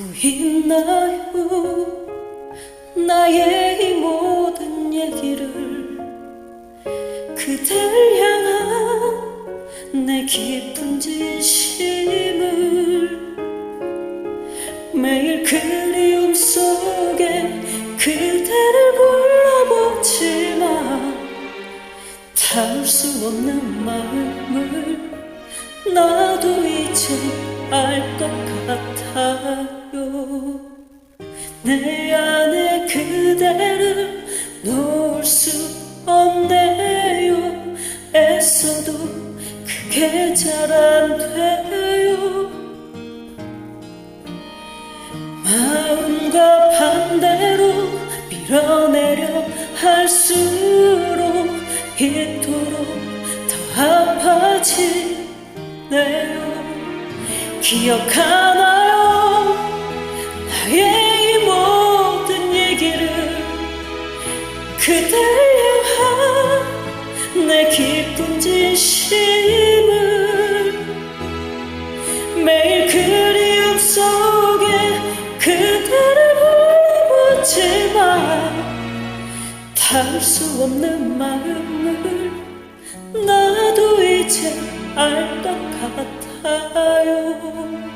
있나요 나의 이 모든 얘기를 그댈 향한 내 깊은 진심을 매일 그리움 속에 그대를 불러보지만 닿을 수 없는 마음을 나도 이제 알 것 같아요 내 안에 그대를 놓을 수 없네요. 애써도 그게 잘 안 돼요. 마음과 반대로 밀어내려 할수록 이토록 더 아파지네요. 기억 하나 내 깊은 진심을 매일 그리움 속에 그대를 불러보지만 닿을 수 없는 마음을 나도 이제 알 것 같아요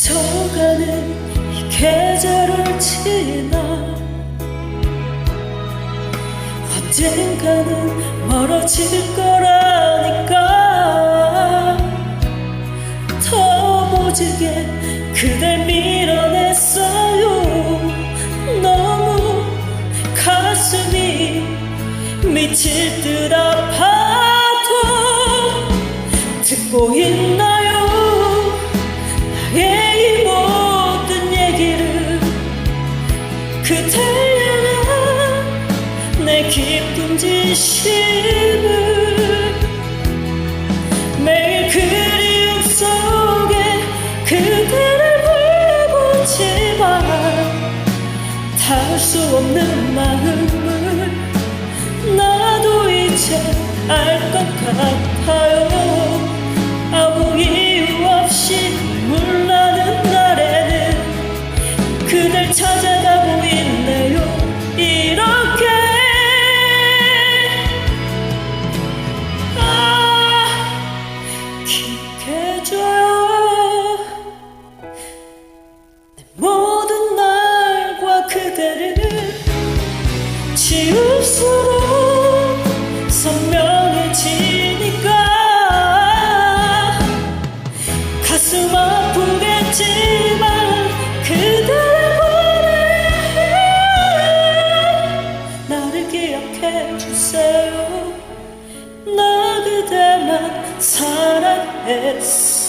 스쳐가는 이 계절을 지나 언젠가는 멀어질 거라니까. 더 모지게 그댈 밀어 진심을 매일 그리움 속에 그대를 불러보지만 닿을 수 없는 마음을 나도 이제 알 것 같아요 선명해지니까 가슴 아프겠지만 그대를 보내. 나를 기억해 주세요. 나 그대만 사랑했어